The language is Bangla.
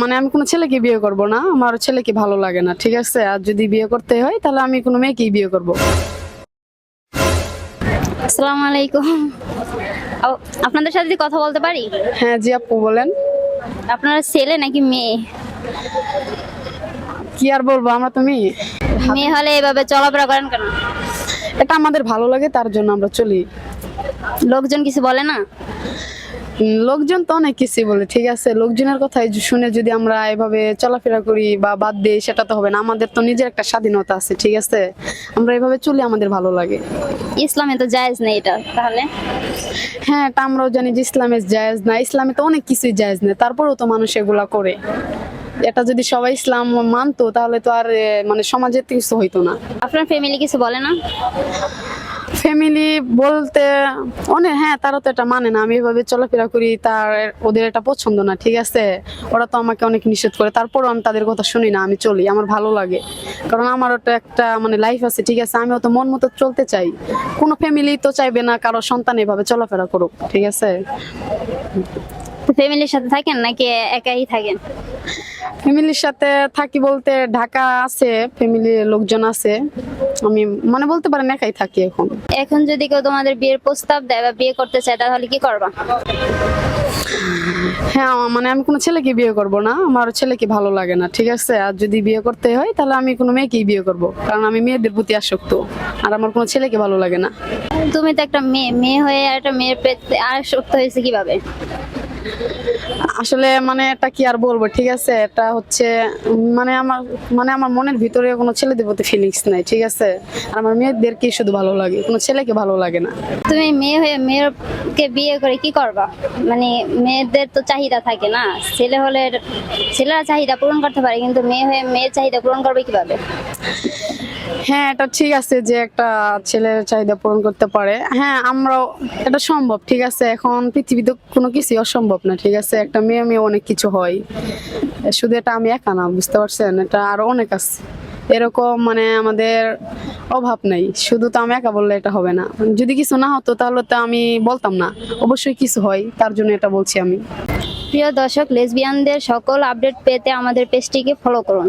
মানে আমি কোনো ছেলেকে বিয়ে করব না আমার ছেলেকে ভালো লাগে না ঠিক আছে? আর যদি বিয়ে করতে হয় তাহলে আমি কোনো মেয়েকেই বিয়ে করব। আসসালামু আলাইকুম। আপনাদের সাথে কথা বলতে পারি? হ্যাঁ জি আপু বলেন। আপনারা ছেলে নাকি মেয়ে? কি আর বলব আমরা তুমি মেয়ে হলে এভাবে চলাফেরা করেন কেন? এটা আমাদের ভালো লাগে তার জন্য আমরা চলি। লোকজন কিছু বলে না? লোকজন তো অনেক কিছুই বলে ঠিক আছে? লোকজনের কথা শুনে যদি আমরা এভাবে চলাফেরা করি বা বাদ দিই সেটা তো হবে না। আমাদের তো নিজের একটা স্বাধীনতা আছে ঠিক আছে? আমরা এভাবে চলি আমাদের ভালো লাগে। ইসলামে তো জায়েজ নেই এটা তাহলে? হ্যাঁ এটা আমরাও জানি যে ইসলামে জায়েজ না। ইসলামে তো অনেক কিছুই জায়েজ নেই তারপরেও তো মানুষ এগুলা করে। এটা যদি সবাই ইসলাম মানতো তাহলে তো আর মানে সমাজের কিছু হইতো না। আপনার ফ্যামিলি কিছু বলে না? ফ্যামিলি বলতে অনেক হ্যাঁ তারা তো এটা মানে না। আমি এভাবে চলাফেরা করি তার ওদের এটা পছন্দ না ঠিক আছে? ওরা তো আমাকে অনেক নিষেধ করে। তারপরও আমি তাদের কথা শুনি না আমি চলি আমার ভালো লাগে। কারণ আমারও তো একটা মানে লাইফ আছে ঠিক আছে? আমিও তো মন মতো চলতে চাই। কোনো ফ্যামিলি তো চাইবে না কারও সন্তান এভাবে চলাফেরা করুক ঠিক আছে? ফ্যামিলির সাথে থাকেন নাকি একাই থাকেন? ফ্যামিলির সাথে থাকি বলতে ঢাকা আছে ফ্যামিলির লোকজন আছে। আমি মানে বলতে পারেন একাই থাকি এখন। এখন যদি কেউ তোমাদের বিয়ের প্রস্তাব দেয় বা বিয়ে করতে চায় তাহলে কি করবা? হ্যাঁ মানে আমি কোনো ছেলেকে বিয়ে করব না আমার ছেলেকে ভালো লাগে না ঠিক আছে? আর যদি বিয়ে করতে হয় তাহলে আমি কোনো মেয়েকেই বিয়ে করব কারণ আমি মেয়েদের প্রতি আসক্ত আর আমার কোনো ছেলেকে ভালো লাগে না। তুমি তো একটা মেয়ে মেয়ে হয়ে একটা মেয়ের পেতে আর শক্ত হয়েছে কীভাবে? আসলে মানে এটা কি আর বলব, ঠিক আছে? এটা হচ্ছে মানে আমার মানে আমার মনের ভিতরে কোনো ছেলেদের প্রতি ফিলিংস নাই, ঠিক আছে? আর আমার মেয়েদেরকে শুধু ভালো লাগে? কোনো ছেলেকে ভালো লাগে না। তুমি মেয়ে হয়ে, মেয়েকে বিয়ে করে কি করবা? মানে মেয়েদের তো চাহিদা থাকে না। ছেলে হলে ছেলেরা চাহিদা পূরণ করতে পারে, কিন্তু মেয়ে হয়ে মেয়ের চাহিদা পূরণ করবে কীভাবে? হ্যাঁ এটা ঠিক আছে যে একটা ছেলের চাহিদা পূরণ করতে পারে। হ্যাঁ আমরাও, এটা সম্ভব, ঠিক আছে? এখন পৃথিবীতে কোনো কিছুই অসম্ভব না, ঠিক আছে? একটা মেয়ে মেয়ে অনেক কিছু হয়। শুধু এটা আমি একা না, বুঝতে পারছেন? এটা আরও অনেক আছে। এরকম মানে আমাদের অভাব নাই। শুধু তো আমি একা বললে এটা হবে না। যদি কিছু না হতো তাহলে তো আমি বলতাম না। অবশ্যই কিছু হয়, তার জন্য এটা বলছি আমি। প্রিয় দর্শক লেসবিয়ানদের সকল আপডেট পেতে আমাদের পেজটিকে ফলো করুন।